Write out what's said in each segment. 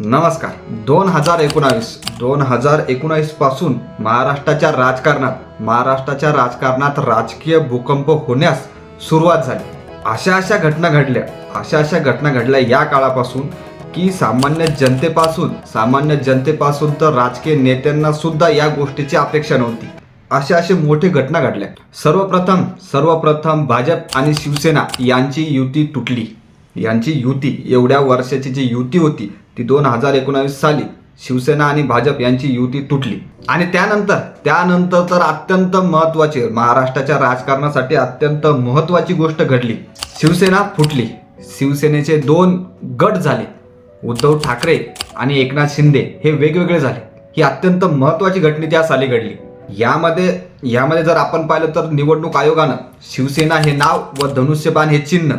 नमस्कार. दोन हजार एकोणावीस दोन हजार एकोणावीसपासून महाराष्ट्राच्या राजकारणात महाराष्ट्राच्या राजकारणात राजकीय भूकंप होण्यास सुरुवात झाली. अशा अशा घटना घडल्या. अशा अशा घटना घडल्या या काळापासून की सामान्य जनतेपासून सामान्य जनतेपासून तर राजकीय नेत्यांना सुद्धा या गोष्टीची अपेक्षा नव्हती. अशा असे मोठे घटना घडल्या. सर्वप्रथम सर्वप्रथम भाजप आणि शिवसेना यांची युती तुटली. यांची युती एवढ्या वर्षाची जी युती होती ती दोन हजार एकोणावीस साली शिवसेना आणि भाजप यांची युती तुटली. आणि त्यानंतर त्यानंतर तर अत्यंत महत्वाची महाराष्ट्राच्या राजकारणासाठी अत्यंत महत्वाची गोष्ट घडली. शिवसेना फुटली. शिवसेनेचे दोन गट झाले. उद्धव ठाकरे आणि एकनाथ शिंदे हे वेगवेगळे झाले. ही अत्यंत महत्वाची घटना त्या साली घडली. यामध्ये यामध्ये जर आपण पाहिलं तर निवडणूक आयोगानं शिवसेना हे नाव व धनुष्यबाण हे चिन्ह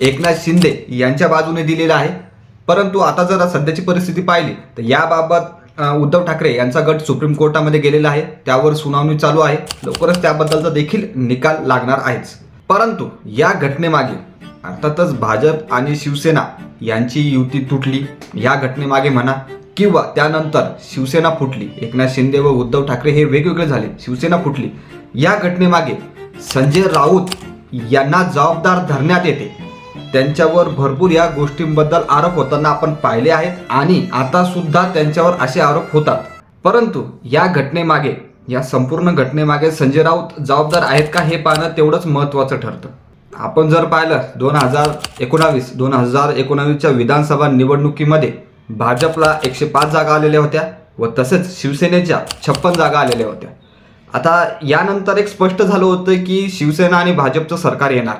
एकनाथ शिंदे यांच्या बाजूने दिलेलं आहे. परंतु आता जर सध्याची परिस्थिती पाहिली तर याबाबत उद्धव ठाकरे यांचा गट सुप्रीम कोर्टामध्ये गेलेला आहे. त्यावर सुनावणी चालू आहे. लवकरच त्याबद्दलचा देखील निकाल लागणार आहेच. परंतु या घटनेमागे अर्थातच भाजप आणि शिवसेना यांची युती तुटली. या घटनेमागे म्हणा किंवा त्यानंतर शिवसेना फुटली एकनाथ शिंदे व उद्धव ठाकरे हे वेगवेगळे झाले शिवसेना फुटली. या घटनेमागे संजय राऊत यांना जबाबदार धरण्यात येते. त्यांच्यावर भरपूर या गोष्टींबद्दल आरोप होताना आपण पाहिले आहेत आणि आता सुद्धा त्यांच्यावर असे आरोप होतात. परंतु या घटनेमागे या संपूर्ण घटनेमागे संजय राऊत जबाबदार आहेत का हे पाहणं तेवढंच महत्त्वाचं ठरतं. आपण जर पाहिलं दोन हजार एकोणावीस दोन हजार एकोणावीसच्या विधानसभा निवडणुकीमध्ये भाजपला एकशे पाच जागा आलेल्या होत्या व तसेच शिवसेनेच्या छप्पन जागा आलेल्या होत्या. आता यानंतर एक स्पष्ट झालं होतं की शिवसेना आणि भाजपचं सरकार येणार.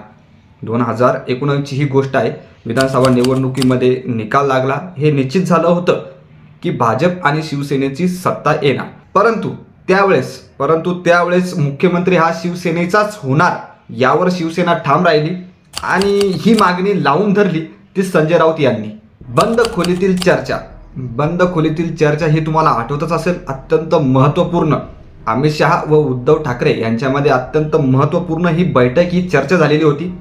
दोन हजार एकोणावीसची ही गोष्ट आहे. विधानसभा निवडणुकीमध्ये निकाल लागला. हे निश्चित झालं होतं की भाजप आणि शिवसेनेची सत्ता येणार. परंतु त्यावेळेस परंतु त्यावेळेस मुख्यमंत्री हा शिवसेनेचाच होणार. यावर शिवसेना ठाम राहिली आणि ही मागणी लावून धरली ती संजय राऊत यांनी. बंद खोलीतील चर्चा. बंद खोलीतील चर्चा ही तुम्हाला आठवतच असेल अत्यंत महत्त्वपूर्ण. अमित शहा व उद्धव ठाकरे यांच्यामध्ये अत्यंत महत्त्वपूर्ण ही बैठक ही चर्चा झालेली होती.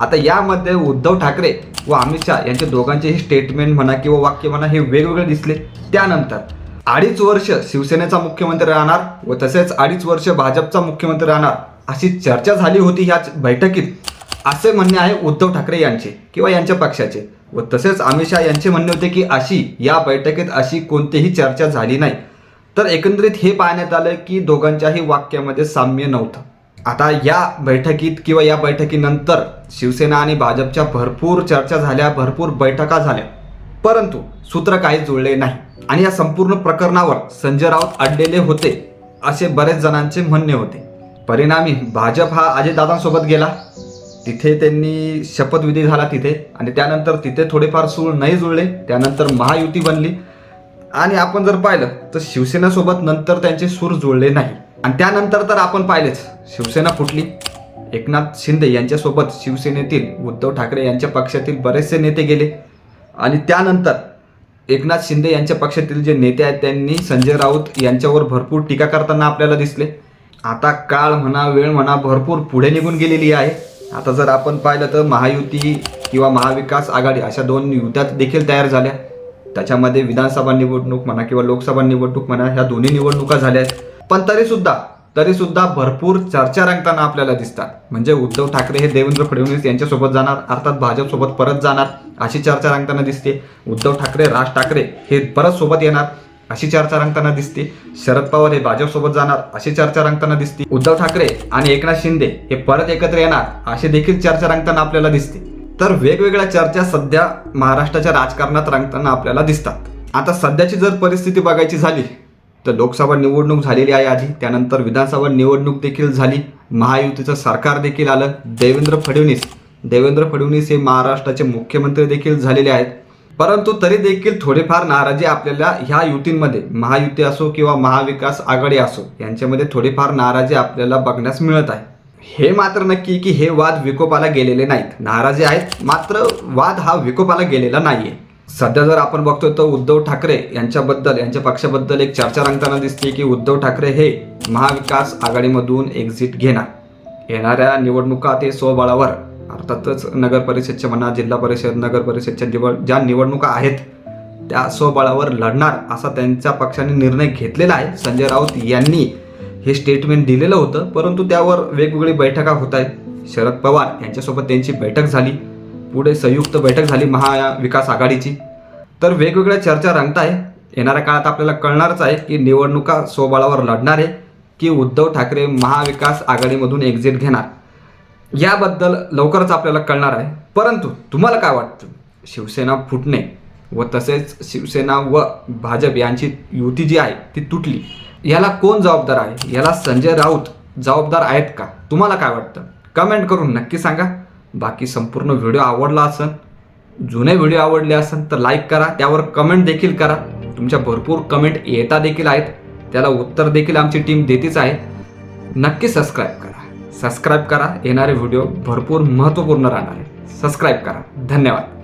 आता यामध्ये उद्धव ठाकरे व अमित शहा यांच्या दोघांचेही स्टेटमेंट म्हणा किंवा वाक्य म्हणा हे वेगवेगळे दिसले. त्यानंतर अडीच वर्ष शिवसेनेचा मुख्यमंत्री राहणार व तसेच अडीच वर्ष भाजपचा मुख्यमंत्री राहणार अशी चर्चा झाली होती ह्या बैठकीत. असे म्हणणे आहे उद्धव ठाकरे यांचे किंवा यांच्या पक्षाचे व तसेच अमित शहा यांचे म्हणणे होते की अशी या बैठकीत अशी कोणतीही चर्चा झाली नाही. तर एकंदरीत हे पाहण्यात आलं की दोघांच्याही वाक्यामध्ये साम्य नव्हतं. आता या बैठकीत किंवा या बैठकीनंतर शिवसेना आणि भाजपच्या भरपूर चर्चा झाल्या भरपूर बैठका झाल्या. परंतु सूत्र काही जुळले नाही. आणि या संपूर्ण प्रकरणावर संजय राऊत अडलेले होते असे बरेच जणांचे म्हणणे होते. परिणामी भाजप हा अजयदादांसोबत गेला. तिथे त्यांनी शपथविधी झाला तिथे. आणि त्यानंतर तिथे थोडेफार सूळ नाही जुळले. त्यानंतर महायुती बनली. आणि आपण जर पाहिलं तर शिवसेनेसोबत नंतर त्यांचे सूर जुळले नाही. आणि त्यानंतर तर आपण पाहिलेच शिवसेना फुटली. एकनाथ शिंदे यांच्यासोबत शिवसेनेतील उद्धव ठाकरे यांच्या पक्षातील बरेचसे नेते गेले. आणि त्यानंतर एकनाथ शिंदे यांच्या पक्षातील जे नेते आहेत त्यांनी संजय राऊत यांच्यावर भरपूर टीका करताना आपल्याला दिसले. आता काळ म्हणा वेळ म्हणा भरपूर पुढे निघून गेलेली आहे. आता जर आपण पाहिलं तर महायुती किंवा महाविकास आघाडी अशा दोन युत्यात देखील तयार झाल्या. त्याच्यामध्ये विधानसभा निवडणूक म्हणा किंवा लोकसभा निवडणूक म्हणा ह्या दोन्ही निवडणुका झाल्या आहेत. पण तरीसुद्धा तरीसुद्धा तरी सुद्धा भरपूर चर्चा रंगताना आपल्याला दिसतात. म्हणजे उद्धव ठाकरे हे देवेंद्र फडणवीस यांच्यासोबत जाणार अर्थात भाजपसोबत परत जाणार अशी चर्चा रंगताना दिसते. उद्धव ठाकरे राज ठाकरे हे परत सोबत येणार अशी चर्चा रंगताना दिसते. शरद पवार हे भाजपसोबत जाणार अशी चर्चा रंगताना दिसते. उद्धव ठाकरे आणि एकनाथ शिंदे हे परत एकत्र येणार अशी देखील चर्चा रंगताना आपल्याला दिसते. तर वेगवेगळ्या चर्चा सध्या महाराष्ट्राच्या राजकारणात रंगताना आपल्याला दिसतात. आता सध्याची जर परिस्थिती बघायची झाली तर लोकसभा निवडणूक झालेली आहे आधी त्यानंतर विधानसभा निवडणूक देखील झाली. महायुतीचं सरकार देखील आलं. देवेंद्र फडणवीस देवेंद्र फडणवीस हे महाराष्ट्राचे मुख्यमंत्री देखील झालेले आहेत. परंतु तरी देखील थोडेफार नाराजी आपल्याला ह्या युतींमध्ये महायुती असो किंवा महाविकास आघाडी असो यांच्यामध्ये थोडेफार नाराजी आपल्याला बघण्यास मिळत आहे. हे मात्र नक्की की हे वाद विकोपाला गेलेले नाहीत. नाराजी आहेत मात्र वाद हा विकोपाला गेलेला नाहीये. सध्या जर आपण बघतोय तर उद्धव ठाकरे यांच्याबद्दल यांच्या पक्षाबद्दल एक चर्चा रंगताना दिसते की उद्धव ठाकरे हे महाविकास आघाडीमधून एक्झिट घेणार. येणाऱ्या निवडणुका ते स्वबळावर अर्थातच नगर परिषदच्या म्हणा जिल्हा परिषद नगर परिषदच्या निवड ज्या निवडणुका आहेत त्या स्वबळावर लढणार असा त्यांच्या पक्षाने निर्णय घेतलेला आहे. संजय राऊत यांनी हे स्टेटमेंट दिलेलं होतं परंतु त्यावर वेगवेगळी बैठका होत आहेत. शरद पवार यांच्यासोबत त्यांची बैठक झाली. पुढे संयुक्त बैठक झाली महाविकास आघाडीची. तर वेगवेगळ्या चर्चा रंगताय. येणाऱ्या काळात आपल्याला कळणारच आहे की निवडणुका स्वबळावर लढणार आहे की उद्धव ठाकरे महाविकास आघाडीमधून एक्झिट घेणार. याबद्दल लवकरच आपल्याला कळणार आहे. परंतु तुम्हाला काय वाटतं? शिवसेना फुटणे व तसेच शिवसेना व भाजप यांची युती जी आहे ती तुटली. याला कोण जबाबदार आहे? याला संजय राऊत जबाबदार आहेत का? तुम्हाला काय वाटतं? कमेंट करून नक्की सांगा. बाकी संपूर्ण व्हिडिओ आवडला असेल जुने व्हिडिओ आवडले असेल तर लाईक करा त्यावर कमेंट देखील करा. तुमच्या भरपूर कमेंट येता देखील आहेत. त्याला उत्तर देखील आमची टीम देतेच आहे. नक्की सबस्क्राईब करा. सबस्क्राईब करा येणारे व्हिडिओ भरपूर महत्त्वपूर्ण राहणार आहे सबस्क्राईब करा. धन्यवाद.